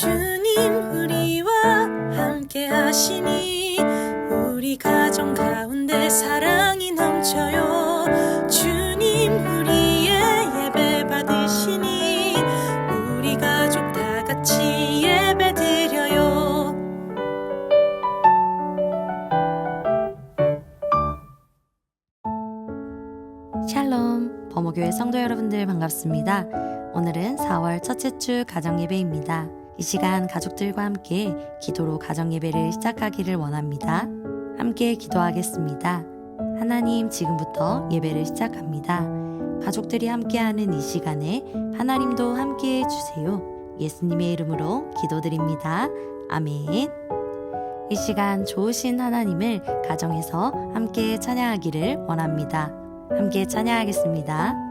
주님 우리와 함께 하시니 우리 가정 가운데 사랑이 넘쳐요 주님 우리의 예배 받으시니 우리 가족 다 같이 예배 드려요 샬롬, 범어교회 성도 여러분들 반갑습니다. 오늘은 4월 첫째 주 가정 예배입니다. 이 시간 가족들과 함께 기도로 가정 예배를 시작하기를 원합니다. 함께 기도하겠습니다. 하나님, 지금부터 예배를 시작합니다. 가족들이 함께하는 이 시간에 하나님도 함께 해 주세요. 예수님의 이름으로 기도드립니다. 아멘. 이 시간 좋으신 하나님을 가정에서 함께 찬양하기를 원합니다. 함께 찬양하겠습니다.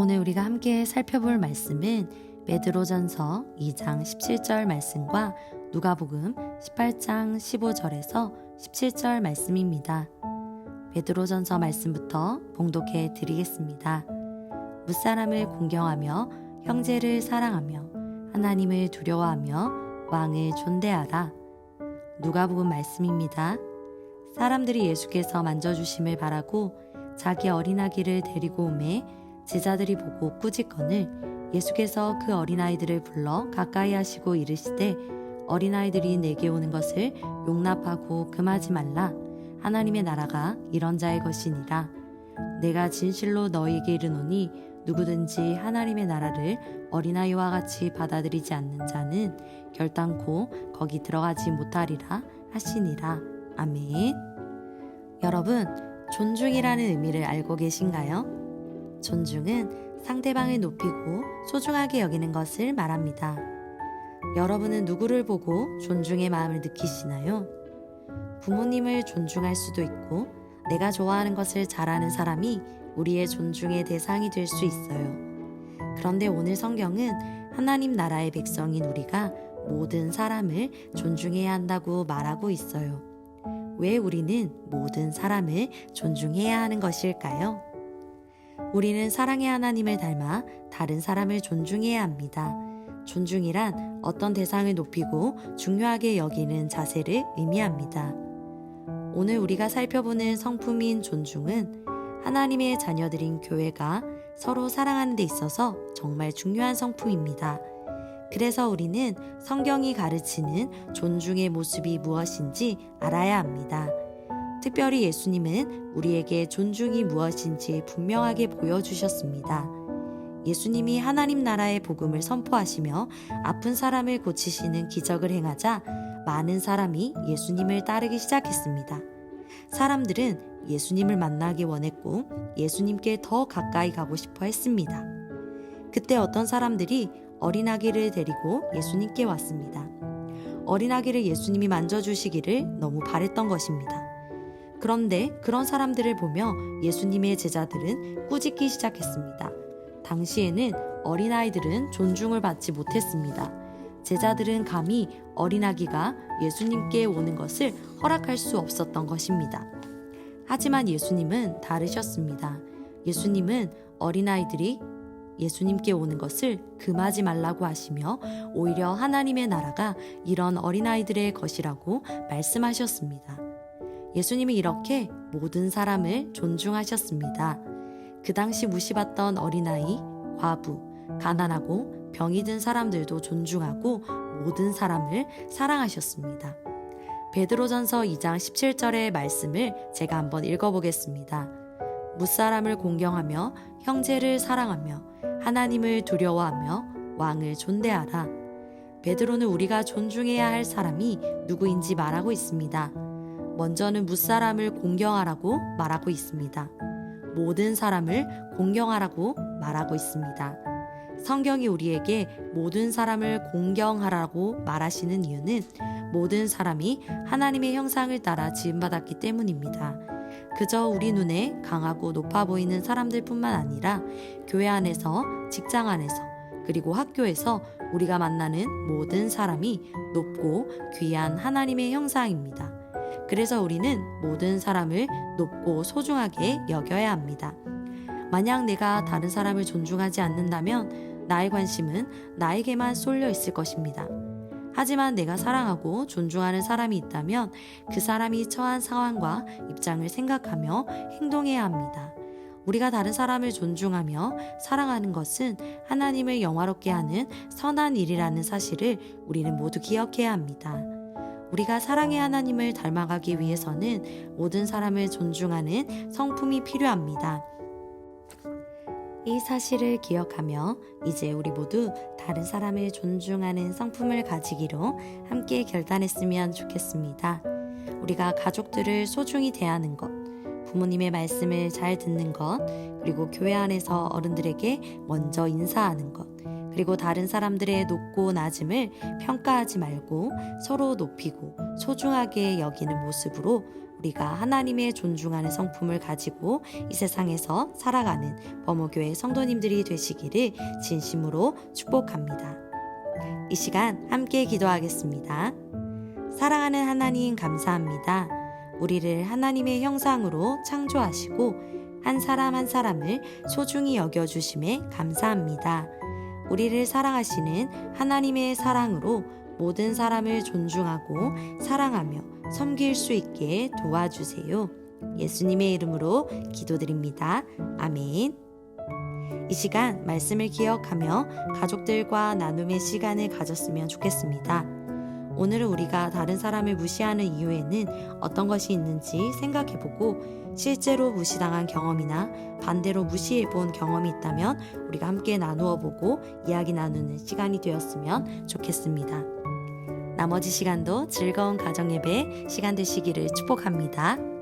오늘 우리가 함께 살펴볼 말씀은 베드로전서 2장 17절 말씀과 누가복음 18장 15절에서 17절 말씀입니다. 베드로전서 말씀부터 봉독해 드리겠습니다. 무사람을 공경하며 형제를 사랑하며 하나님을 두려워하며 왕을 존대하라. 누가복음 말씀입니다. 사람들이 예수께서 만져주심을 바라고 자기 어린 아기를 데리고 오매 제자들이 보고 꾸짖거늘 예수께서 그 어린아이들을 불러 가까이 하시고 이르시되 어린아이들이 내게 오는 것을 용납하고 금하지 말라. 하나님의 나라가 이런 자의 것이니라. 내가 진실로 너희에게 이르노니 누구든지 하나님의 나라를 어린아이와 같이 받아들이지 않는 자는 결단코 거기 들어가지 못하리라 하시니라. 아멘. 여러분 존중이라는 의미를 알고 계신가요? 존중은 상대방을 높이고 소중하게 여기는 것을 말합니다. 여러분은 누구를 보고 존중의 마음을 느끼시나요? 부모님을 존중할 수도 있고 내가 좋아하는 것을 잘하는 사람이 우리의 존중의 대상이 될 수 있어요. 그런데 오늘 성경은 하나님 나라의 백성인 우리가 모든 사람을 존중해야 한다고 말하고 있어요. 왜 우리는 모든 사람을 존중해야 하는 것일까요? 우리는 사랑의 하나님을 닮아 다른 사람을 존중해야 합니다. 존중이란 어떤 대상을 높이고 중요하게 여기는 자세를 의미합니다. 오늘 우리가 살펴보는 성품인 존중은 하나님의 자녀들인 교회가 서로 사랑하는 데 있어서 정말 중요한 성품입니다. 그래서 우리는 성경이 가르치는 존중의 모습이 무엇인지 알아야 합니다. 특별히 예수님은 우리에게 존중이 무엇인지 분명하게 보여주셨습니다. 예수님이 하나님 나라의 복음을 선포하시며 아픈 사람을 고치시는 기적을 행하자 많은 사람이 예수님을 따르기 시작했습니다. 사람들은 예수님을 만나기 원했고 예수님께 더 가까이 가고 싶어 했습니다. 그때 어떤 사람들이 어린아기를 데리고 예수님께 왔습니다. 어린아기를 예수님이 만져주시기를 너무 바랬던 것입니다. 그런데 그런 사람들을 보며 예수님의 제자들은 꾸짖기 시작했습니다. 당시에는 어린아이들은 존중을 받지 못했습니다. 제자들은 감히 어린아기가 예수님께 오는 것을 허락할 수 없었던 것입니다. 하지만 예수님은 다르셨습니다. 예수님은 어린아이들이 예수님께 오는 것을 금하지 말라고 하시며 오히려 하나님의 나라가 이런 어린아이들의 것이라고 말씀하셨습니다. 예수님이 이렇게 모든 사람을 존중하셨습니다. 그 당시 무시받던 어린아이, 과부, 가난하고 병이 든 사람들도 존중하고 모든 사람을 사랑하셨습니다. 베드로전서 2장 17절의 말씀을 제가 한번 읽어보겠습니다. 무사람을 공경하며 형제를 사랑하며 하나님을 두려워하며 왕을 존대하라. 베드로는 우리가 존중해야 할 사람이 누구인지 말하고 있습니다. 먼저는 무사람을 공경하라고 말하고 있습니다. 모든 사람을 공경하라고 말하고 있습니다. 성경이 우리에게 모든 사람을 공경하라고 말하시는 이유는 모든 사람이 하나님의 형상을 따라 지음받았기 때문입니다. 그저 우리 눈에 강하고 높아 보이는 사람들뿐만 아니라 교회 안에서, 직장 안에서, 그리고 학교에서 우리가 만나는 모든 사람이 높고 귀한 하나님의 형상입니다. 그래서 우리는 모든 사람을 높고 소중하게 여겨야 합니다. 만약 내가 다른 사람을 존중하지 않는다면 나의 관심은 나에게만 쏠려 있을 것입니다. 하지만 내가 사랑하고 존중하는 사람이 있다면 그 사람이 처한 상황과 입장을 생각하며 행동해야 합니다. 우리가 다른 사람을 존중하며 사랑하는 것은 하나님을 영화롭게 하는 선한 일이라는 사실을 우리는 모두 기억해야 합니다. 우리가 사랑의 하나님을 닮아가기 위해서는 모든 사람을 존중하는 성품이 필요합니다. 이 사실을 기억하며 이제 우리 모두 다른 사람을 존중하는 성품을 가지기로 함께 결단했으면 좋겠습니다. 우리가 가족들을 소중히 대하는 것, 부모님의 말씀을 잘 듣는 것, 그리고 교회 안에서 어른들에게 먼저 인사하는 것, 그리고 다른 사람들의 높고 낮음을 평가하지 말고 서로 높이고 소중하게 여기는 모습으로 우리가 하나님의 존중하는 성품을 가지고 이 세상에서 살아가는 범호교회 성도님들이 되시기를 진심으로 축복합니다. 이 시간 함께 기도하겠습니다. 사랑하는 하나님 감사합니다. 우리를 하나님의 형상으로 창조하시고 한 사람 한 사람을 소중히 여겨주심에 감사합니다. 우리를 사랑하시는 하나님의 사랑으로 모든 사람을 존중하고 사랑하며 섬길 수 있게 도와주세요. 예수님의 이름으로 기도드립니다. 아멘. 이 시간 말씀을 기억하며 가족들과 나눔의 시간을 가졌으면 좋겠습니다. 오늘은 우리가 다른 사람을 무시하는 이유에는 어떤 것이 있는지 생각해보고 실제로 무시당한 경험이나 반대로 무시해본 경험이 있다면 우리가 함께 나누어 보고 이야기 나누는 시간이 되었으면 좋겠습니다. 나머지 시간도 즐거운 가정 예배 시간 되시기를 축복합니다.